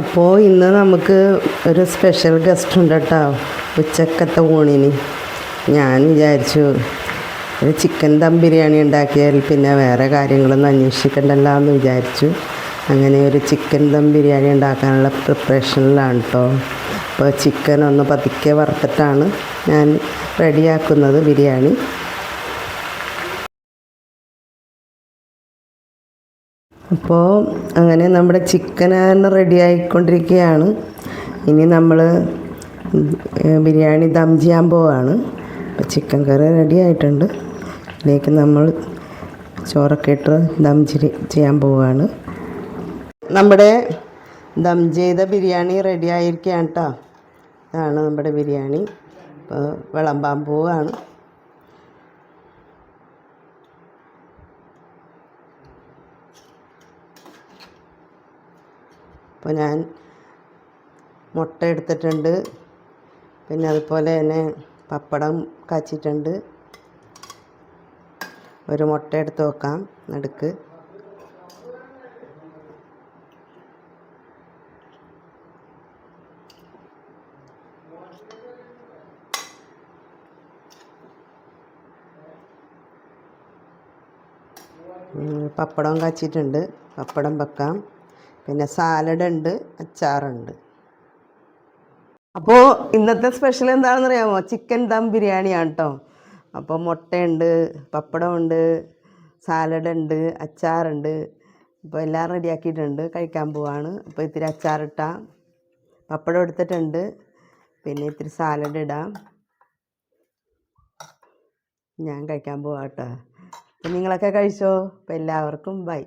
അപ്പോൾ ഇന്ന് നമുക്ക് ഒരു സ്പെഷ്യൽ ഗസ്റ്റ് ഉണ്ട് കേട്ടോ ഉച്ചക്കത്തെ ഊണിന്. ഞാൻ വിചാരിച്ചു ഒരു ചിക്കൻ ദം ബിരിയാണി ഉണ്ടാക്കിയാൽ പിന്നെ വേറെ കാര്യങ്ങളൊന്നും അന്വേഷിക്കണ്ടല്ലോ എന്ന് വിചാരിച്ചു. അങ്ങനെ ഒരു ചിക്കൻ ദം ബിരിയാണി ഉണ്ടാക്കാനുള്ള പ്രിപ്പറേഷനിലാണ് കേട്ടോ അപ്പോൾ ചിക്കൻ ഒന്ന് പതുക്കെ വറുത്തിട്ടാണ് ഞാൻ റെഡിയാക്കുന്നത് ബിരിയാണി. അപ്പോൾ അങ്ങനെ നമ്മുടെ ചിക്കൻ റെഡി ആയിക്കൊണ്ടിരിക്കുകയാണ്. ഇനി നമ്മൾ ബിരിയാണി ദം ചെയ്യാൻ പോവാണ്. അപ്പോൾ ചിക്കൻ കറി റെഡി ആയിട്ടുണ്ട്. ഇതിലേക്ക് നമ്മൾ ചോറൊക്കെ ഇട്ട് ദം ചെയ്യാൻ പോവുകയാണ് നമ്മുടെ ദം ചെയ്ത ബിരിയാണി റെഡി ആയിരിക്കുകയാണ് കേട്ടോ ഇതാണ് നമ്മുടെ ബിരിയാണി. ഇപ്പോൾ വിളമ്പാൻ പോവുകയാണ് അപ്പോൾ ഞാൻ മുട്ട എടുത്തിട്ടുണ്ട്. പിന്നെ അതുപോലെ തന്നെ പപ്പടം കാച്ചിട്ടുണ്ട്. ഒരു മുട്ട എടുത്ത് വെക്കാം നടുക്ക്. പപ്പടം കാച്ചിട്ടുണ്ട് പപ്പടം വെക്കാം. പിന്നെ സാലഡ് ഉണ്ട് അച്ചാറുണ്ട്. അപ്പോൾ ഇന്നത്തെ സ്പെഷ്യൽ എന്താണെന്ന് അറിയാമോ ചിക്കൻ ദം ബിരിയാണിയാണ് കേട്ടോ അപ്പോൾ മുട്ടയുണ്ട് പപ്പടമുണ്ട് സാലഡ് ഉണ്ട് അച്ചാറുണ്ട്. അപ്പോൾ എല്ലാം റെഡിയാക്കിയിട്ടുണ്ട് കഴിക്കാൻ പോവാണ്. അപ്പോൾ ഇത്തിരി അച്ചാറിട്ടാം പപ്പടം എടുത്തിട്ടുണ്ട്. പിന്നെ ഇത്തിരി സാലഡ് ഇടാം. ഞാൻ കഴിക്കാൻ പോവാം കേട്ടോ അപ്പം നിങ്ങളൊക്കെ കഴിച്ചോ? അപ്പോൾ എല്ലാവർക്കും ബൈ.